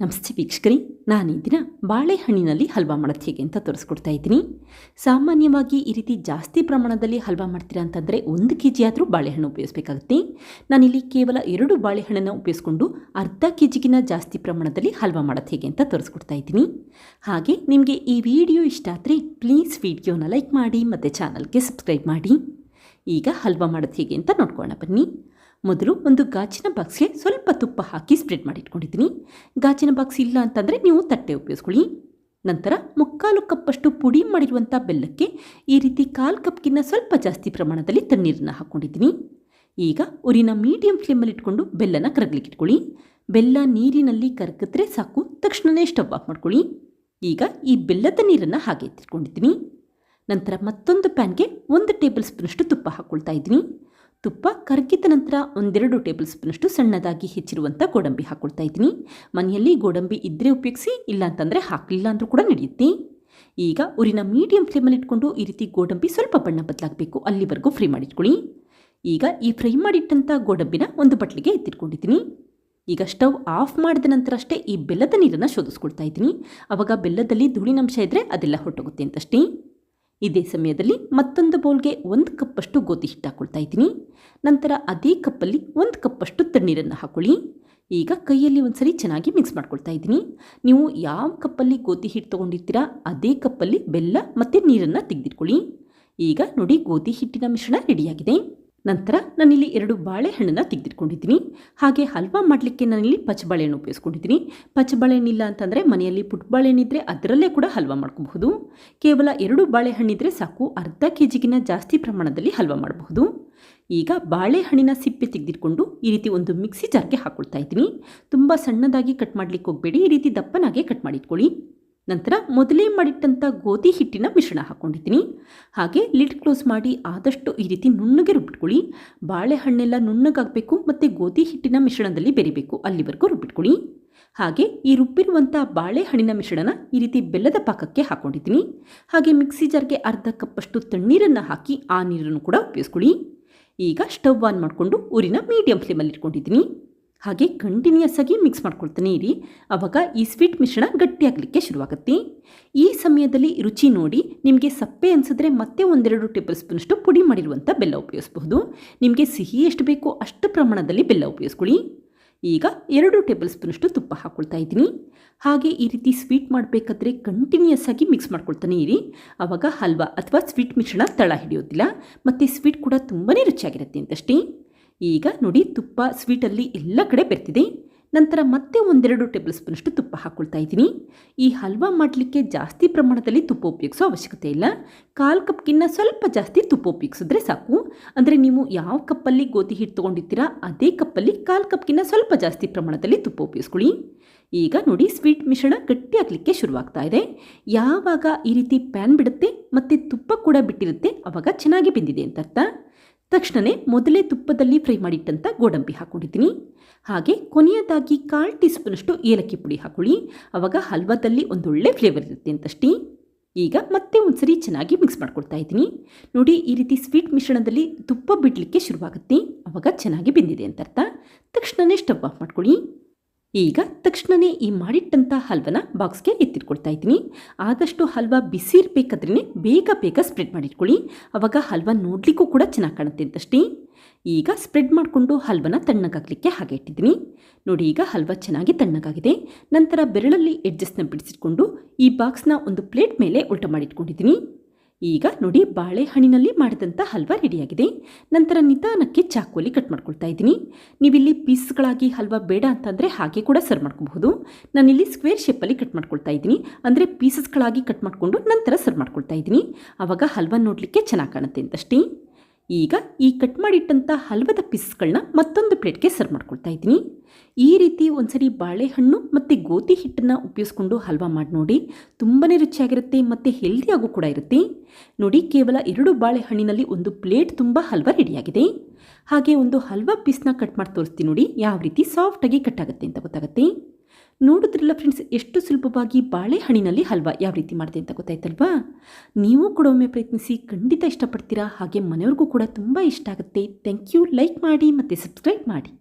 ನಮಸ್ತೆ ವೀಕ್ಷಕರಿ, ನಾನು ದಿನ ಬಾಳೆಹಣ್ಣಿನಲ್ಲಿ ಹಲ್ವಾ ಮಾಡೋದು ಹೇಗೆ ಅಂತ ತೋರಿಸ್ಕೊಡ್ತಾ ಇದ್ದೀನಿ. ಸಾಮಾನ್ಯವಾಗಿ ಈ ರೀತಿ ಜಾಸ್ತಿ ಪ್ರಮಾಣದಲ್ಲಿ ಹಲ್ವಾ ಮಾಡ್ತೀರಾ ಅಂತಂದರೆ ಒಂದು ಕೆ ಜಿ ಆದರೂ ಬಾಳೆಹಣ್ಣು ಉಪಯೋಗಿಸಬೇಕಾಗುತ್ತೆ. ನಾನಿಲ್ಲಿ ಕೇವಲ ಎರಡು ಬಾಳೆಹಣ್ಣನ್ನು ಉಪಯೋಗಿಸ್ಕೊಂಡು ಅರ್ಧ ಕೆ ಜಿಗಿನ ಜಾಸ್ತಿ ಪ್ರಮಾಣದಲ್ಲಿ ಹಲ್ವಾ ಮಾಡೋದು ಹೇಗೆ ಅಂತ ತೋರಿಸ್ಕೊಡ್ತಾ ಇದ್ದೀನಿ. ಹಾಗೆ ನಿಮಗೆ ಈ ವಿಡಿಯೋ ಇಷ್ಟ ಆದರೆ ಪ್ಲೀಸ್ ವಿಡಿಯೋನ ಲೈಕ್ ಮಾಡಿ ಮತ್ತು ಚಾನಲ್ಗೆ ಸಬ್ಸ್ಕ್ರೈಬ್ ಮಾಡಿ. ಈಗ ಹಲ್ವಾ ಮಾಡೋದು ಹೇಗೆ ಅಂತ ನೋಡ್ಕೊಳ್ಳೋಣ ಬನ್ನಿ. ಮೊದಲು ಒಂದು ಗಾಜಿನ ಬಾಕ್ಸ್ಗೆ ಸ್ವಲ್ಪ ತುಪ್ಪ ಹಾಕಿ ಸ್ಪ್ರೆಡ್ ಮಾಡಿ ಇಟ್ಕೊಂಡಿದ್ದೀನಿ ಗಾಜಿನ ಬಾಕ್ಸ್ ಇಲ್ಲ ಅಂತಂದರೆ ನೀವು ತಟ್ಟೆ ಉಪಯೋಗಿಸ್ಕೊಳ್ಳಿ. ನಂತರ ಮುಕ್ಕಾಲು ಕಪ್ಪಷ್ಟು ಪುಡಿ ಮಾಡಿರುವಂಥ ಬೆಲ್ಲಕ್ಕೆ ಈ ರೀತಿ ಕಾಲು ಕಪ್ಗಿನ್ನ ಸ್ವಲ್ಪ ಜಾಸ್ತಿ ಪ್ರಮಾಣದಲ್ಲಿ ತಣ್ಣೀರನ್ನು ಹಾಕ್ಕೊಂಡಿದ್ದೀನಿ. ಈಗ ಉರಿನ ಮೀಡಿಯಂ ಫ್ಲೇಮಲ್ಲಿ ಇಟ್ಕೊಂಡು ಬೆಲ್ಲನ ಕರಗಲಿಕ್ಕೆ ಇಟ್ಕೊಳ್ಳಿ. ಬೆಲ್ಲ ನೀರಿನಲ್ಲಿ ಕರಗಿದ್ರೆ ಸಾಕು ತಕ್ಷಣವೇ ಸ್ಟವ್ ಆಫ್ ಮಾಡ್ಕೊಳ್ಳಿ. ಈಗ ಈ ಬೆಲ್ಲದ ನೀರನ್ನು ಹಾಗೆ ಎತ್ತಿಟ್ಕೊಂಡಿದ್ದೀನಿ. ನಂತರ ಮತ್ತೊಂದು ಪ್ಯಾನ್ಗೆ ಒಂದು ಟೇಬಲ್ ಸ್ಪೂನಷ್ಟು ತುಪ್ಪ ಹಾಕ್ಕೊಳ್ತಾ ಇದ್ದೀನಿ. ತುಪ್ಪ ಕರಗಿದ ನಂತರ ಒಂದೆರಡು ಟೇಬಲ್ ಸ್ಪೂನಷ್ಟು ಸಣ್ಣದಾಗಿ ಹೆಚ್ಚಿರುವಂಥ ಗೋಡಂಬಿ ಹಾಕ್ಕೊಳ್ತಾ ಇದ್ದೀನಿ. ಮನೆಯಲ್ಲಿ ಗೋಡಂಬಿ ಇದ್ದರೆ ಉಪಯೋಗಿಸಿ ಇಲ್ಲ ಅಂತಂದರೆ ಹಾಕಲಿಲ್ಲ ಅಂದರೂ ಕೂಡ ನಡೆಯುತ್ತೆ. ಈಗ ಊರಿನ ಮೀಡಿಯಂ ಫ್ಲೇಮಲ್ಲಿ ಇಟ್ಕೊಂಡು ಈ ರೀತಿ ಗೋಡಂಬಿ ಸ್ವಲ್ಪ ಬಣ್ಣ ಬದಲಾಗಬೇಕು. ಅಲ್ಲಿವರೆಗೂ ಫ್ರೈ ಮಾಡಿಟ್ಕೊಳ್ಳಿ. ಈಗ ಈ ಫ್ರೈ ಮಾಡಿಟ್ಟಂಥ ಗೋಡಂಬಿನ ಒಂದು ಬಟ್ಲಿಗೆ ಎತ್ತಿಟ್ಕೊಂಡಿದ್ದೀನಿ. ಈಗ ಸ್ಟವ್ ಆಫ್ ಮಾಡಿದ ನಂತರ ಅಷ್ಟೇ ಈ ಬೆಲ್ಲದ ನೀರನ್ನು ಶೋಧಿಸ್ಕೊಳ್ತಾ ಇದ್ದೀನಿ. ಆವಾಗ ಬೆಲ್ಲದಲ್ಲಿ ಧೂಳಿನಂಶ ಇದ್ದರೆ ಅದೆಲ್ಲ ಹೊಟ್ಟೋಗುತ್ತೆ ಅಂತಷ್ಟೇ. ಇದೇ ಸಮಯದಲ್ಲಿ ಮತ್ತೊಂದು ಬೌಲ್ಗೆ ಒಂದು ಕಪ್ಪಷ್ಟು ಗೋಧಿ ಹಿಟ್ಟು ಹಾಕ್ಕೊಳ್ತಾ ಇದ್ದೀನಿ. ನಂತರ ಅದೇ ಕಪ್ಪಲ್ಲಿ ಒಂದು ಕಪ್ಪಷ್ಟು ತಣ್ಣೀರನ್ನು ಹಾಕೊಳ್ಳಿ. ಈಗ ಕೈಯಲ್ಲಿ ಒಂದ್ಸರಿ ಚೆನ್ನಾಗಿ ಮಿಕ್ಸ್ ಮಾಡ್ಕೊಳ್ತಾ ಇದ್ದೀನಿ. ನೀವು ಯಾವ ಕಪ್ಪಲ್ಲಿ ಗೋಧಿ ಹಿಟ್ಟು ತೊಗೊಂಡಿರ್ತೀರಾ, ಅದೇ ಕಪ್ಪಲ್ಲಿ ಬೆಲ್ಲ ಮತ್ತು ನೀರನ್ನು ತೆಗೆದಿಟ್ಕೊಳ್ಳಿ. ಈಗ ನೋಡಿ ಗೋಧಿ ಹಿಟ್ಟಿನ ಮಿಶ್ರಣ ರೆಡಿಯಾಗಿದೆ. ನಂತರ ನಾನಿಲ್ಲಿ ಎರಡು ಬಾಳೆಹಣ್ಣನ್ನು ತೆಗೆದಿಟ್ಕೊಂಡಿದ್ದೀನಿ. ಹಾಗೆ ಹಲ್ವಾ ಮಾಡಲಿಕ್ಕೆ ನಾನಿಲ್ಲಿ ಪಚ್ಚಬಾಳೆಹಣ್ಣು ಉಪಯೋಗಿಸ್ಕೊಂಡಿದ್ದೀನಿ. ಪಚ್ಚಬಾಳೆಹಣ್ಣಿಲ್ಲ ಅಂತಂದರೆ ಮನೆಯಲ್ಲಿ ಪುಟ್ಟ ಬಾಳೆಹಣ್ಣಿದ್ರೆ ಅದರಲ್ಲೇ ಕೂಡ ಹಲ್ವಾ ಮಾಡ್ಕೋಬಹುದು. ಕೇವಲ ಎರಡು ಬಾಳೆಹಣ್ಣಿದ್ರೆ ಸಾಕು, ಅರ್ಧ ಕೆ ಜಿಗಿನ ಜಾಸ್ತಿ ಪ್ರಮಾಣದಲ್ಲಿ ಹಲ್ವಾ ಮಾಡಬಹುದು. ಈಗ ಬಾಳೆಹಣ್ಣಿನ ಸಿಪ್ಪೆ ತೆಗೆದಿಟ್ಕೊಂಡು ಈ ರೀತಿ ಒಂದು ಮಿಕ್ಸಿ ಜಾರ್ಗೆ ಹಾಕ್ಕೊಳ್ತಾ ಇದ್ದೀನಿ. ತುಂಬ ಸಣ್ಣದಾಗಿ ಕಟ್ ಮಾಡಲಿಕ್ಕೆ ಹೋಗಬೇಡಿ, ಈ ರೀತಿ ದಪ್ಪನಾಗೆ ಕಟ್ ಮಾಡಿಟ್ಕೊಳ್ಳಿ ನಂತರ ಮೊದಲೇ ಮಾಡಿಟ್ಟಂಥ ಗೋಧಿ ಹಿಟ್ಟಿನ ಮಿಶ್ರಣ ಹಾಕ್ಕೊಂಡಿದ್ದೀನಿ ಹಾಗೆ ಲಿಡ್ ಕ್ಲೋಸ್ ಮಾಡಿ ಆದಷ್ಟು ಈ ರೀತಿ ನುಣ್ಣಗೆ ರುಬ್ಬಿಟ್ಕೊಳ್ಳಿ. ಬಾಳೆಹಣ್ಣೆಲ್ಲ ನುಣ್ಣಗಾಗಬೇಕು ಮತ್ತು ಗೋಧಿ ಹಿಟ್ಟಿನ ಮಿಶ್ರಣದಲ್ಲಿ ಬೆರಿಬೇಕು, ಅಲ್ಲಿವರೆಗೂ ರುಬ್ಬಿಟ್ಕೊಳ್ಳಿ. ಹಾಗೆ ಈ ರುಬ್ಬಿರುವಂಥ ಬಾಳೆಹಣ್ಣಿನ ಮಿಶ್ರಣನ ಈ ರೀತಿ ಬೆಲ್ಲದ ಪಾಕಕ್ಕೆ ಹಾಕ್ಕೊಂಡಿದ್ದೀನಿ ಹಾಗೆ ಮಿಕ್ಸಿ ಜಾರ್ಗೆ ಅರ್ಧ ಕಪ್ಪಷ್ಟು ತಣ್ಣೀರನ್ನು ಹಾಕಿ ಆ ನೀರನ್ನು ಕೂಡ ಉಪಯೋಗಿಸ್ಕೊಳ್ಳಿ. ಈಗ ಸ್ಟವ್ ಆನ್ ಮಾಡಿಕೊಂಡು ಊರಿನ ಮೀಡಿಯಂ ಫ್ಲೇಮಲ್ಲಿ ಇಟ್ಕೊಂಡಿದ್ದೀನಿ. ಹಾಗೆ ಕಂಟಿನ್ಯೂಸ್ ಆಗಿ ಮಿಕ್ಸ್ ಮಾಡ್ಕೊಳ್ತಾನೆ ಇರಿ. ಆವಾಗ ಈ ಸ್ವೀಟ್ ಮಿಶ್ರಣ ಗಟ್ಟಿಯಾಗಲಿಕ್ಕೆ ಶುರುವಾಗುತ್ತೆ. ಈ ಸಮಯದಲ್ಲಿ ರುಚಿ ನೋಡಿ ನಿಮಗೆ ಸಪ್ಪೆ ಅನಿಸಿದ್ರೆ ಮತ್ತೆ ಒಂದೆರಡು ಟೇಬಲ್ ಸ್ಪೂನಷ್ಟು ಪುಡಿ ಮಾಡಿರುವಂಥ ಬೆಲ್ಲ ಉಪಯೋಗಿಸ್ಬಹುದು. ನಿಮಗೆ ಸಿಹಿ ಎಷ್ಟು ಬೇಕೋ ಅಷ್ಟು ಪ್ರಮಾಣದಲ್ಲಿ ಬೆಲ್ಲ ಉಪಯೋಗಿಸ್ಕೊಳ್ಳಿ. ಈಗ ಎರಡು ಟೇಬಲ್ ಸ್ಪೂನಷ್ಟು ತುಪ್ಪ ಹಾಕ್ಕೊಳ್ತಾ ಇದ್ದೀನಿ. ಹಾಗೆ ಈ ರೀತಿ ಸ್ವೀಟ್ ಮಾಡಬೇಕಾದ್ರೆ ಕಂಟಿನ್ಯೂಸ್ ಆಗಿ ಮಿಕ್ಸ್ ಮಾಡ್ಕೊಳ್ತಾನೆ ಇರಿ. ಆವಾಗ ಹಲ್ವಾ ಅಥವಾ ಸ್ವೀಟ್ ಮಿಶ್ರಣ ತಳ ಹಿಡಿಯೋದಿಲ್ಲ. ಮತ್ತು ಸ್ವೀಟ್ ಕೂಡ ತುಂಬಾ ರುಚಿಯಾಗಿರುತ್ತೆ ಅಂತಷ್ಟೇ. ಈಗ ನೋಡಿ ತುಪ್ಪ ಸ್ವೀಟಲ್ಲಿ ಎಲ್ಲ ಕಡೆ ಬೆರ್ತಿದೆ. ನಂತರ ಮತ್ತೆ ಒಂದೆರಡು ಟೇಬಲ್ ಸ್ಪೂನಷ್ಟು ತುಪ್ಪ ಹಾಕ್ಕೊಳ್ತಾ ಇದ್ದೀನಿ. ಈ ಹಲ್ವಾ ಮಾಡಲಿಕ್ಕೆ ಜಾಸ್ತಿ ಪ್ರಮಾಣದಲ್ಲಿ ತುಪ್ಪ ಉಪಯೋಗಿಸೋ ಅವಶ್ಯಕತೆ ಇಲ್ಲ. ಕಾಲು ಕಪ್ಗಿನ್ನ ಸ್ವಲ್ಪ ಜಾಸ್ತಿ ತುಪ್ಪ ಉಪಯೋಗಿಸಿದ್ರೆ ಸಾಕು. ಅಂದರೆ ನೀವು ಯಾವ ಕಪ್ಪಲ್ಲಿ ಗೋಧಿ ಹಿಟ್ಟು ತೊಗೊಂಡಿರ್ತೀರಾ, ಅದೇ ಕಪ್ಪಲ್ಲಿ ಕಾಲು ಕಪ್ಗಿನ್ನ ಸ್ವಲ್ಪ ಜಾಸ್ತಿ ಪ್ರಮಾಣದಲ್ಲಿ ತುಪ್ಪ ಉಪಯೋಗಿಸ್ಕೊಳ್ಳಿ. ಈಗ ನೋಡಿ ಸ್ವೀಟ್ ಮಿಶ್ರಣ ಗಟ್ಟಿ ಆಗಲಿಕ್ಕೆ ಶುರುವಾಗ್ತಾ ಇದೆ. ಯಾವಾಗ ಈ ರೀತಿ ಪ್ಯಾನ್ ಬಿಡುತ್ತೆ ಮತ್ತು ತುಪ್ಪ ಕೂಡ ಬಿಟ್ಟಿರುತ್ತೆ ಆವಾಗ ಚೆನ್ನಾಗಿ ಬೆಂದಿದೆ ಅಂತ ಅರ್ಥ. ತಕ್ಷಣವೇ ಮೊದಲೇ ತುಪ್ಪದಲ್ಲಿ ಫ್ರೈ ಮಾಡಿಟ್ಟಂಥ ಗೋಡಂಬಿ ಹಾಕ್ಕೊಂಡಿದ್ದೀನಿ ಹಾಗೆ ಕೊನೆಯದಾಗಿ ಕಾಲು ಟೀ ಸ್ಪೂನಷ್ಟು ಏಲಕ್ಕಿ ಪುಡಿ ಹಾಕೊಳ್ಳಿ. ಆವಾಗ ಹಲ್ವಾದಲ್ಲಿ ಒಂದೊಳ್ಳೆ ಫ್ಲೇವರ್ ಇರುತ್ತೆ ಅಂತಷ್ಟೇ. ಈಗ ಮತ್ತೆ ಒಂದ್ಸರಿ ಚೆನ್ನಾಗಿ ಮಿಕ್ಸ್ ಮಾಡ್ಕೊಳ್ತಾ ಇದ್ದೀನಿ. ನೋಡಿ ಈ ರೀತಿ ಸ್ವೀಟ್ ಮಿಶ್ರಣದಲ್ಲಿ ತುಪ್ಪ ಬಿಡಲಿಕ್ಕೆ ಶುರುವಾಗುತ್ತೆ. ಆವಾಗ ಚೆನ್ನಾಗಿ ಬೆಂದಿದೆ ಅಂತ ಅರ್ಥ. ತಕ್ಷಣವೇ ಸ್ಟವ್ ಆಫ್ ಮಾಡ್ಕೊಳ್ಳಿ. ಈಗ ತಕ್ಷಣವೇ ಈ ಮಾಡಿಟ್ಟಂಥ ಹಲ್ವನ ಬಾಕ್ಸ್ಗೆ ಎತ್ತಿಟ್ಕೊಳ್ತಾ ಇದ್ದೀನಿ. ಆದಷ್ಟು ಹಲ್ವ ಬಿಸಿ ಇರಬೇಕಾದ್ರೇ ಬೇಗ ಬೇಗ ಸ್ಪ್ರೆಡ್ ಮಾಡಿಟ್ಕೊಳ್ಳಿ. ಆವಾಗ ಹಲ್ವ ನೋಡಲಿಕ್ಕೂ ಕೂಡ ಚೆನ್ನಾಗಿ ಕಾಣುತ್ತೆ ಅಂತಷ್ಟೇ. ಈಗ ಸ್ಪ್ರೆಡ್ ಮಾಡಿಕೊಂಡು ಹಲ್ವನ ತಣ್ಣಗಾಗಲಿಕ್ಕೆ ಹಾಗೆ ಇಟ್ಟಿದ್ದೀನಿ. ನೋಡಿ, ಈಗ ಹಲ್ವ ಚೆನ್ನಾಗಿ ತಣ್ಣಗಾಗಿದೆ. ನಂತರ ಬೆರಳಲ್ಲಿ ಎಡ್ಜಸ್ಟ್ನ ಬಿಡಿಸಿಟ್ಕೊಂಡು ಈ ಬಾಕ್ಸ್ನ ಒಂದು ಪ್ಲೇಟ್ ಮೇಲೆ ಉಲ್ಟ ಮಾಡಿಟ್ಕೊಂಡಿದ್ದೀನಿ. ಈಗ ನೋಡಿ ಬಾಳೆಹಣ್ಣಿನಲ್ಲಿ ಮಾಡಿದಂಥ ಹಲ್ವಾ ರೆಡಿಯಾಗಿದೆ. ನಂತರ ನಿಧಾನಕ್ಕೆ ಚಾಕುವಲ್ಲಿ ಕಟ್ ಮಾಡ್ಕೊಳ್ತಾ ಇದ್ದೀನಿ. ನೀವಿಲ್ಲಿ ಪೀಸ್ಗಳಾಗಿ ಹಲ್ವಾ ಬೇಡ ಅಂತಂದರೆ ಹಾಗೆ ಕೂಡ ಸರ್ವ್ ಮಾಡ್ಕೋಬಹುದು. ನಾನಿಲ್ಲಿ ಸ್ಕ್ವೇರ್ ಶೇಪಲ್ಲಿ ಕಟ್ ಮಾಡ್ಕೊಳ್ತಾ ಇದ್ದೀನಿ. ಅಂದರೆ ಪೀಸಸ್ಗಳಾಗಿ ಕಟ್ ಮಾಡಿಕೊಂಡು ನಂತರ ಸರ್ವ್ ಮಾಡ್ಕೊಳ್ತಾ ಇದ್ದೀನಿ. ಆವಾಗ ಹಲ್ವಾ ನೋಡಲಿಕ್ಕೆ ಚೆನ್ನಾಗಿ ಕಾಣುತ್ತೆ ಅಂತಷ್ಟೇ. ಈಗ ಈ ಕಟ್ ಮಾಡಿಟ್ಟಂಥ ಹಲ್ವದ ಪೀಸ್ಗಳನ್ನ ಮತ್ತೊಂದು ಪ್ಲೇಟ್ಗೆ ಸರ್ವ್ ಮಾಡ್ಕೊಳ್ತಾ ಇದ್ದೀನಿ. ಈ ರೀತಿ ಒಂದ್ಸರಿ ಬಾಳೆಹಣ್ಣು ಮತ್ತು ಗೋಧಿ ಹಿಟ್ಟನ್ನು ಉಪಯೋಗಿಸ್ಕೊಂಡು ಹಲ್ವಾ ಮಾಡಿ ನೋಡಿ. ತುಂಬಾ ರುಚಿಯಾಗಿರುತ್ತೆ ಮತ್ತು ಹೆಲ್ದಿಯಾಗೂ ಕೂಡ ಇರುತ್ತೆ. ನೋಡಿ, ಕೇವಲ ಎರಡು ಬಾಳೆಹಣ್ಣಿನಲ್ಲಿ ಒಂದು ಪ್ಲೇಟ್ ತುಂಬ ಹಲ್ವಾ ರೆಡಿಯಾಗಿದೆ. ಹಾಗೆ ಒಂದು ಹಲ್ವಾ ಪೀಸ್ನ ಕಟ್ ಮಾಡಿ ತೋರಿಸ್ತೀನಿ ನೋಡಿ, ಯಾವ ರೀತಿ ಸಾಫ್ಟಾಗಿ ಕಟ್ ಆಗುತ್ತೆ ಅಂತ ಗೊತ್ತಾಗುತ್ತೆ. ನೋಡಿದ್ರಲ್ಲ ಫ್ರೆಂಡ್ಸ್ ಎಷ್ಟು ಸುಲಭವಾಗಿ ಬಾಳೆಹಣ್ಣಿನಲ್ಲಿ ಹಲ್ವಾ ಯಾವ ರೀತಿ ಮಾಡಿದೆ ಅಂತ ಗೊತ್ತಾಯ್ತಲ್ವಾ? ನೀವು ಕೂಡ ಒಮ್ಮೆ ಪ್ರಯತ್ನಿಸಿ, ಖಂಡಿತ ಇಷ್ಟಪಡ್ತೀರಾ? ಹಾಗೆ ಮನೆಯವ್ರಿಗೂ ಕೂಡ ತುಂಬ ಇಷ್ಟ ಆಗುತ್ತೆ. ಥ್ಯಾಂಕ್ ಯು ಲೈಕ್ ಮಾಡಿ ಮತ್ತು ಸಬ್ಸ್ಕ್ರೈಬ್ ಮಾಡಿ.